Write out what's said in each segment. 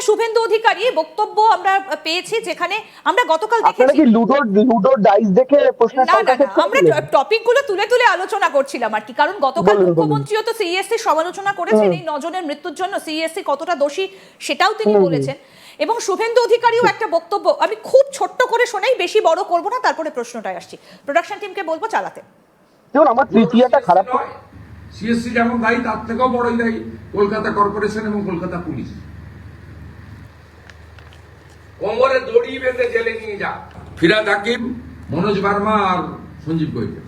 একটা শুভেন্দু অধিকারী বক্তব্য আমরা পেয়েছি যেখানে আমরা গতকাল দেখেছি কি লুডোর লুডোর ডাইস দেখে প্রশ্ন না আমরা টপিকগুলো তুলে তুলে আলোচনা করছিলাম আর কি কারণ গতকাল। মুখ্যমন্ত্রীও তো সিএসসি সমালোচনা করেছেন এই নজনের মৃত্যুর জন্য সিএসসি কতটা দোষী সেটাও তিনি বলেছেন। এবং শুভেন্দু অধিকারীও একটা বক্তব্য আমি খুব ছোট্ট করে শোনাই বেশি বড় করব না তারপরে প্রশ্নটায় আসছি। প্রোডাকশন টিমকে বলব চালাতে। দেখুন আমার তৃতীয়টা খারাপ সিএসসি যেমন দায়ী তার থেকেও বড়ই দায়ী কলকাতা কর্পোরেশন এবং কলকাতা পুলিশ। কোমরে দড়ি বেঁধে জেলে নিয়ে যা। ফিরাদ হাকিম মনোজ বার্মা আর সঞ্জীব গৈকে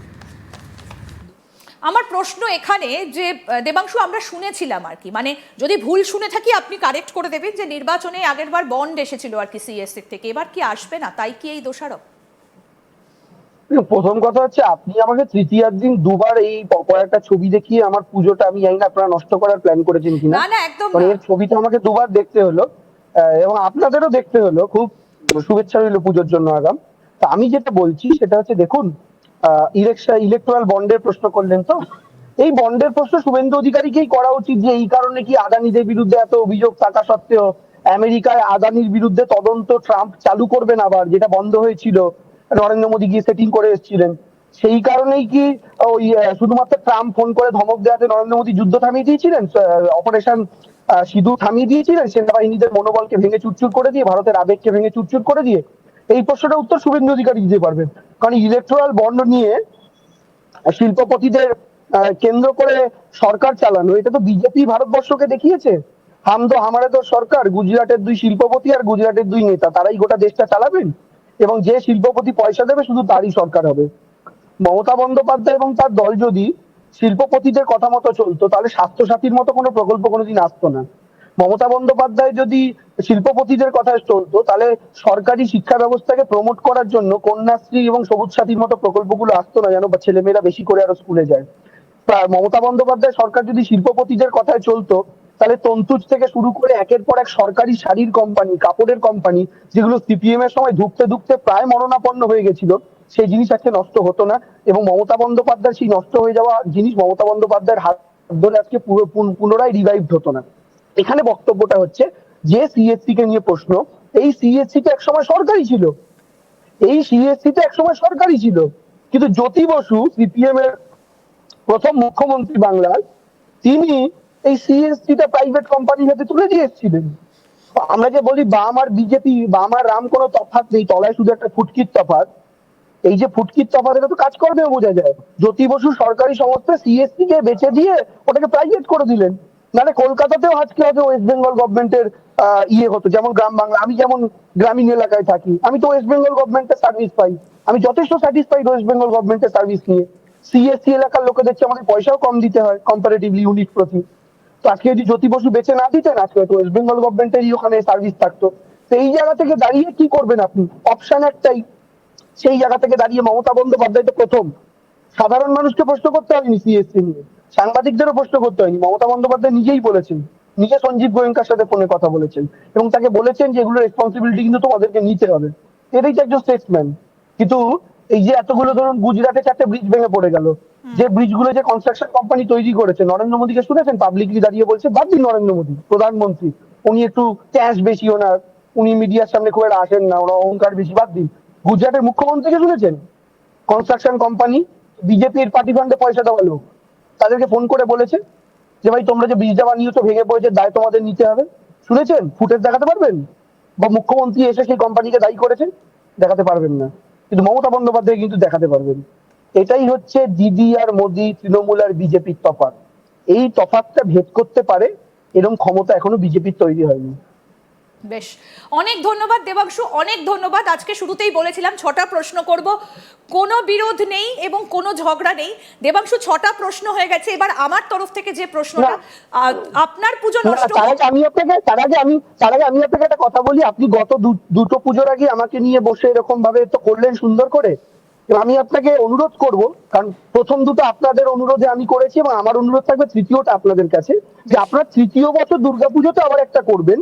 আমার প্রশ্ন এখানে যে দেবাংশু আমরা শুনেছিলাম আর কি। মানে যদি ভুল শুনে থাকি আপনি কারেক্ট করে দেবেন যে নির্বাচনে আগেরবার বন্ড এসেছিল আর কি সিএসসি থেকে। এবার কি আসবে না? তাই কি এই দোষারোপ? প্রথম কথা হচ্ছে আপনি আমাকে তৃতীয়ার দিন দুবার এই কয়েকটা ছবি দেখিয়ে আমার পুজোটা আমি জানি না আপনারা নষ্ট করার প্ল্যান করেছেন কিনা। না না একদম এর ছবিটা আমাকে দুবার দেখতে হলো। এবং আপনাদেরও দেখতে হলো, খুব শুভেচ্ছা রইল পুজোর জন্য আগাম। তা আমি যেটা বলছি সেটা হচ্ছে, দেখুন ইলেকশন ইলেকট্রাল বন্ডের প্রশ্ন করলেন তো? এই বন্ডের প্রশ্ন শুভেন্দু অধিকারীকেই করা উচিত যে এই কারণে কি আদানিদের বিরুদ্ধে এত অভিযোগ থাকা সত্ত্বেও আমেরিকায় আদানির বিরুদ্ধে তদন্ত ট্রাম্প চালু করবেন আবার, যেটা বন্ধ হয়েছিল, নরেন্দ্র মোদী গিয়ে সেটিং করে এসেছিলেন। সেই কারণেই কি ওই শুধুমাত্র ট্রাম্প ফোন করে ধমক দেওয়াতে নরেন্দ্র মোদী যুদ্ধ থামিয়ে দিয়েছিলেন? অপারেশন সিঁদুর থামিয়ে দিয়েছিলেন সেনাবাহিনীদের মনোবলকে ভেঙে চুরচুর করে দিয়ে, ভারতের আবেগকে ভেঙে চুরচুর করে দিয়ে, এই প্রশ্নটা উত্তর শুভেন্দু অধিকারী দিতে পারবেন। কারণ ইলেকট্রাল বন্ড নিয়ে শিল্পপতিদের কেন্দ্র করে সরকার চালানো, এটা তো বিজেপি ভারতবর্ষকে দেখিয়েছে। হাম তো হামারে তো সরকার, গুজরাটের দুই শিল্পপতি আর গুজরাটের দুই নেতা, তারাই গোটা দেশটা চালাবেন? এবং যে শিল্পপতি পয়সা দেবে, শুধু তারই সরকার হবে। মমতা বন্দ্যোপাধ্যায় এবং তার দল যদি শিল্পপতিদের কথা মতো চলতো, তাহলে স্বাস্থ্যসাথীর মতো কোনো প্রকল্প কোনোদিন আসতো না। মমতা বন্দ্যোপাধ্যায় যদি শিল্পপতিদের কথা চলতো, তাহলে সরকারি শিক্ষা ব্যবস্থাকে প্রমোট করার জন্য কন্যাশ্রী এবং সবুজ সাথীর মতো প্রকল্পগুলো আসতো না যেন ছেলেমেয়েরা বেশি করে আরও স্কুলে যায়। মমতা বন্দ্যোপাধ্যায় সরকার যদি শিল্পপতিদের কথায় চলতো, তাহলে তন্তুজ থেকে শুরু করে একের পর এক সরকারি শাড়ির কোম্পানি কাপড়ের কোম্পানি যেগুলো সিপিএম এর সময় ধুকতে ধুকতে প্রায় মরণাপন্ন হয়ে গেছিল সেই জিনিস আজকে নষ্ট হতো না এবং মমতা বন্দ্যোপাধ্যায় সেই নষ্ট হয়ে যাওয়া জিনিস মমতা বন্দ্যোপাধ্যায়ের হাত ধরে আজকে পুনরায় রিভাইভ হতো না। এখানে বক্তব্যটা হচ্ছে যে সিএসসি কে নিয়ে প্রশ্ন, এই সিএসসি তো একসময় সরকারি ছিল। এই সিএসসি তো একসময় সরকারি ছিল। কিন্তু জ্যোতি বসু সিপিএম এর প্রথম মুখ্যমন্ত্রী বাংলার, তিনি এই সিএসসি টা প্রাইভেট কোম্পানির হাতে তুলে দিয়ে এসেছিলেন। আমরা যে বলি বাম আর বিজেপি বাম আর রাম কোনো তফাৎ নেই, তলায় শুধু একটা ফুটকির তফাৎ। এই যে ফুটকির এটা তো কাজকর্মেও বোঝা যায়। জ্যোতি বসু সরকারি সংস্থা সিএসসি কে বেচে দিয়ে ওটাকে প্রাইভেট করে দিলেন। নাহলে কলকাতাতেও আজকে হয়তো ওয়েস্ট বেঙ্গল গভর্নমেন্টের ইয়ে হতো, যেমন গ্রাম বাংলা। আমি যেমন গ্রামীণ এলাকায় থাকি, আমি তো ওয়েস্ট বেঙ্গল গভর্নমেন্টের সার্ভিস পাই। আমি যথেষ্ট স্যাটিসফাইড ওয়েস্ট বেঙ্গল গভর্নমেন্টের সার্ভিস নিয়ে। সিএসসি এলাকার লোকেদের চেয়ে আমাদের পয়সাও কম দিতে হয় কম্পারেটিভলি ইউনিট প্রতি। তো আজকে যদি জ্যোতি বসু বেঁচে না দিতেন, আজকে হয়তো ওয়েস্ট বেঙ্গল গভর্নমেন্টেরই ওখানে সার্ভিস থাকতো। সেই জায়গা থেকে দাঁড়িয়ে কি করবেন আপনি? অপশন একটাই। সেই জায়গা থেকে দাঁড়িয়ে মমতা বন্দ্যোপাধ্যায় তো প্রথম। সাধারণ মানুষকে প্রশ্ন করতে হয়নি সিএসসি নিয়ে। সাংবাদিকদেরও প্রশ্ন করতে হয়নি। মমতা বন্দ্যোপাধ্যায় নিজেই বলেছেন। নিজে সঞ্জীব গোয়েঙ্কার সাথে ফোনে কথা বলেছেন। এবং তাকে বলেছেন যে এগুলো রেসপন্সিবিলিটি কিন্তু তোমাদেরকে নিতে হবে। এটাই তো একজন স্টেটসম্যান কিন্তু এই যে এতগুলো ধরুন গুজরাটে চারটে ব্রিজ ভেঙে পড়ে গেল। যে ব্রিজগুলো যে কনস্ট্রাকশন কোম্পানি তৈরি করেছে নরেন্দ্র মোদীকে শুনেছেন? পাবলিকলি দাঁড়িয়ে বলছে বাদ দিন নরেন্দ্র মোদী প্রধানমন্ত্রী। উনি একটু ক্যাশ বেশি ওনার। উনি মিডিয়ার সামনে খুব একটা আসেন না। ওরা অহংকার বেশি বাদ দিন। গুজরাটের মুখ্যমন্ত্রীকে শুনেছেন? কনস্ট্রাকশন কোম্পানি বিজেপির পার্টি ফান্ডে পয়সা দেওয়া লোক। তাদেরকে ফোন করে বলেছে যে, ভাই, তোমরা যে ব্রিজটা বানিয়েছো ভেঙে পড়েছে, দায় তোমাদের নিতে হবে। শুনেছেন? ফুটেজ দেখাতে পারবেন? বা মুখ্যমন্ত্রী এসে সেই কোম্পানিকে দায়ী করেছেন দেখাতে পারবেন না। কিন্তু মমতা বন্দ্যোপাধ্যায় কিন্তু দেখাতে পারবেন। এটাই হচ্ছে দিদি আর মোদি, তৃণমূল আর বিজেপির তফাৎ। এই তফাৎটা ভেদ করতে পারে এরকম ক্ষমতা এখনও বিজেপির তৈরি হয়নি। বেশ অনেক ধন্যবাদ দেবাংশু অনেক ধন্যবাদ। আজকে শুরুতেই বলেছিলাম ছটা প্রশ্ন করব। কোনো বিরোধ নেই এবং কোনো ঝগড়া নেই। দেবাংশু ছটা প্রশ্ন হয়ে গেছে। এবার আমার তরফ থেকে যে প্রশ্নটা আপনার পুজো নষ্ট আমি আপনাকে তার আগে আমি তার আগে আমি আপনাকে একটা কথা বলি। আপনি গত দুটো পুজোর আগে আমাকে নিয়ে বসে এরকম ভাবে তো করলেন সুন্দর করে। আমি আপনাকে অনুরোধ করব কারণ প্রথম দুটো আপনাদের অনুরোধে আমি করেছি এবং আমার অনুরোধ থাকবে তৃতীয়টা আপনাদের কাছে। যে আপনার তৃতীয় বছর দুর্গাপুজোতে আবার একটা করবেন।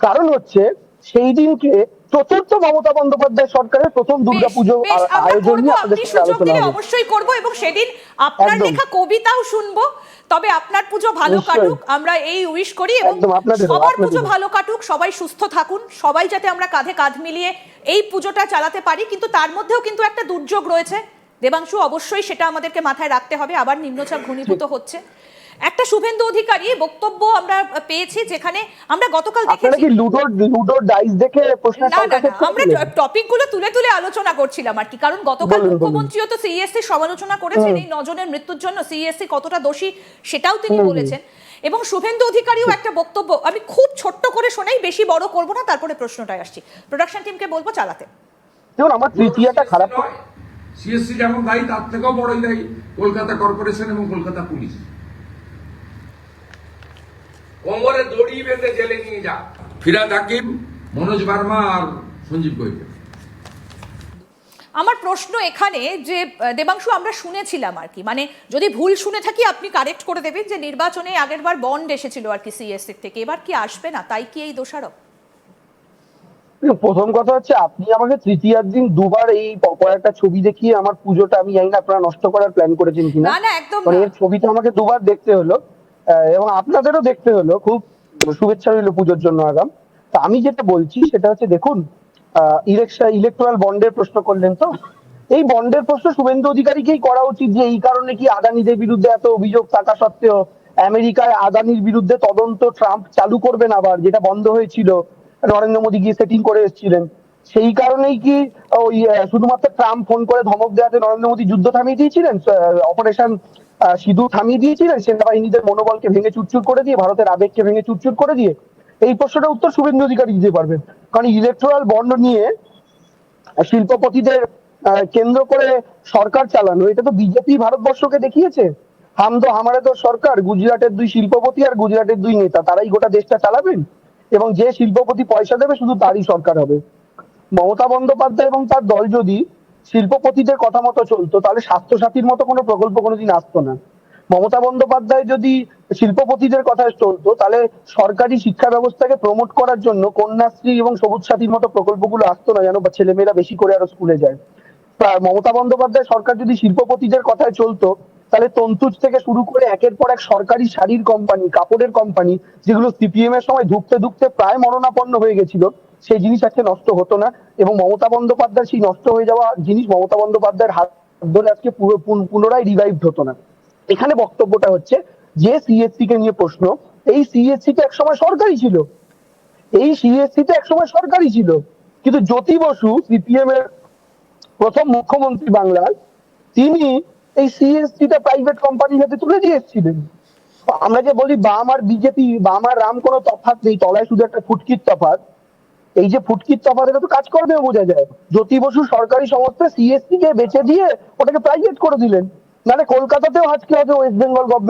কারণ হচ্ছে সেই দিনকে চতুর্থ মমতা বন্দ্যোপাধ্যায় সরকারের প্রথম দুর্গাপুজো আয়োজন করব, নিয়ে আপনাদের সাথে আলোচনা হবে। অবশ্যই করব এবং সেদিন আপনার লেখা কবিতাও শুনব। তবে আপনার পুজো ভালো কাটুক আমরা এই উইশ করি এবং সবার পুজো ভালো কাটুক সবাই সুস্থ থাকুন সবাই যাতে আমরা কাঁধে কাঁধ মিলিয়ে এই পুজোটা চালাতে পারি কিন্তু তার মধ্যেও কিন্তু একটা দুর্যোগ রয়েছে। দেবাংশু অবশ্যই সেটা আমাদেরকে মাথায় রাখতে হবে আবার নিম্নচাপ ঘনীভূত হচ্ছে। একটা শুভেন্দু অধিকারী বক্তব্য আমরা পেয়েছি যেখানে আমরা গতকাল দেখেছি কি লুডোর লুডোর ডাইস দেখে প্রশ্নের না না আমরা করছিলেন? টপিকগুলো তুলে তুলে আলোচনা করছিলাম আর কি কারণ গতকাল। মুখ্যমন্ত্রীও তো সিএসসি সমালোচনা করেছেন এই নজনের মৃত্যুর জন্য সিএসসি কতটা দোষী সেটাও তিনি বলেছেন। এবং শুভেন্দু অধিকারীও একটা বক্তব্য আমি খুব ছোট্ট করে শোনাই বেশি বড় করব না তারপরে প্রশ্নটায় আসছি। প্রোডাকশন টিমকে বলব চালাতে। দেখুন আমার তৃতীয়টা খারাপ সিএসসি যেমন দায়ী তার থেকেও বড়ই দায়ী কলকাতা কর্পোরেশন এবং কলকাতা পুলিশ কোমরে দড়ি বেঁধে জেলে নিয়ে যা। ফিরাদ হাকিম মনোজ বার্মা আর সঞ্জীব গৈকে আমার প্রশ্ন এখানে যে দেবাংশু আমরা শুনেছিলাম আর কি। মানে যদি ভুল শুনে থাকি আপনি কারেক্ট করে দেবেন যে নির্বাচনে আগেরবার বন্ড এসেছিল আর কি সিএসসি থেকে। এবার কি আসবে না? তাই কি এই দোষারোপ? প্রথম কথা হচ্ছে আপনি আমাকে তৃতীয়ার দিন দুবার এই কয়েকটা ছবি দেখিয়ে আমার পুজোটা আমি জানি না আপনারা নষ্ট করার প্ল্যান করেছেন কিনা। না না একদম মানে এর ছবিটা আমাকে দুবার দেখতে হলো। এবং আপনাদেরও দেখতে হলো, খুব শুভেচ্ছা রইল পুজোর জন্য আগাম। তা আমি যেটা বলছি, সেটা হচ্ছে দেখুন ইলেকশন ইলেকট্রাল বন্ডের প্রশ্ন করলেন তো? এই বন্ডের প্রশ্ন শুভেন্দু অধিকারীকেই করা উচিত যে, এই কারণে কি আদানিদের বিরুদ্ধে এত অভিযোগ থাকা সত্ত্বেও আমেরিকায় আদানির বিরুদ্ধে তদন্ত ট্রাম্প চালু করবেন আবার, যেটা বন্ধ হয়েছিল, নরেন্দ্র মোদী গিয়ে সেটিং করে এসেছিলেন। সেই কারণেই কি ওই শুধুমাত্র ট্রাম্প ফোন করে ধমক দেওয়াতে নরেন্দ্র মোদী যুদ্ধ থামিয়ে দিয়েছিলেন? অপারেশন সিধু থামিয়ে দিয়েছিলেন, সেনাবাহিনীদের মনোবলকে ভেঙে চুরচুর করে দিয়ে, ভারতের আবেগকে ভেঙে চুরচুর করে দিয়ে, এই প্রশ্নটা উত্তর শুভেন্দু অধিকারী দিতে পারবেন। কারণ ইলেকট্রাল বন্ড নিয়ে শিল্পপতিদের কেন্দ্র করে সরকার চালানো, এটা তো বিজেপি ভারতবর্ষকে দেখিয়েছে। হাম তো হামারে তো সরকার, গুজরাটের দুই শিল্পপতি আর গুজরাটের দুই নেতা, তারাই গোটা দেশটা চালাবেন। এবং যে শিল্পপতি পয়সা দেবে, শুধু তারই সরকার হবে। মমতা বন্দ্যোপাধ্যায় এবং তার দল যদি শিল্পপতিদের কথা মতো চলতো, তাহলে স্বাস্থ্যসাথীর মতো কোনো প্রকল্প কোনোদিন আসতো না। মমতা বন্দ্যোপাধ্যায় যদি শিল্পপতিদের কথা চলতো, তাহলে সরকারি শিক্ষা ব্যবস্থাকে প্রমোট করার জন্য কন্যাশ্রী এবং সবুজ সাথীর মতো প্রকল্পগুলো আসতো না যেন বা ছেলেমেয়েরা বেশি করে আরও স্কুলে যায়। মমতা বন্দ্যোপাধ্যায় সরকার যদি শিল্পপতিদের কথায় চলতো, তাহলে তন্তুজ থেকে শুরু করে একের পর এক সরকারি শাড়ির কোম্পানি কাপড়ের কোম্পানি যেগুলো সিপিএম এর সময় ধুকতে ধুকতে প্রায় মরণাপন্ন হয়ে গেছিল সেই জিনিস আজকে নষ্ট হতো না। এবং মমতা বন্দ্যোপাধ্যায় সেই নষ্ট হয়ে যাওয়া জিনিস মমতা বন্দ্যোপাধ্যায়ের হাত ধরে আজকে পুনরায় রিভাইভ হতো না। এখানে বক্তব্যটা হচ্ছে যে সিএসসি কে নিয়ে প্রশ্ন, এই সিএসসি তো একসময় সরকারি ছিল। এই সিএসসি তো একসময় সরকারি ছিল। কিন্তু জ্যোতি বসু সিপিএম এর প্রথম মুখ্যমন্ত্রী বাংলার, তিনি এই সিএসসি টা প্রাইভেট কোম্পানির হাতে তুলে দিয়ে এসেছিলেন। আমরা যে বলি বাম আর বিজেপি বাম আর রাম কোনো তফাৎ নেই, তলায় শুধু একটা ফুটকির তফাৎ। এই যে ফুটকির তফাত এটা তো কাজ করবে বোঝা যায়। জ্যোতি বসু সরকারি সংস্থা সিএসসি কে বেছে দিয়ে ওটাকে প্রাইভেট করে দিলেন। নাহলে কলকাতাতেও আজকে হয়তো ওয়েস্ট বেঙ্গল গভর্নমেন্ট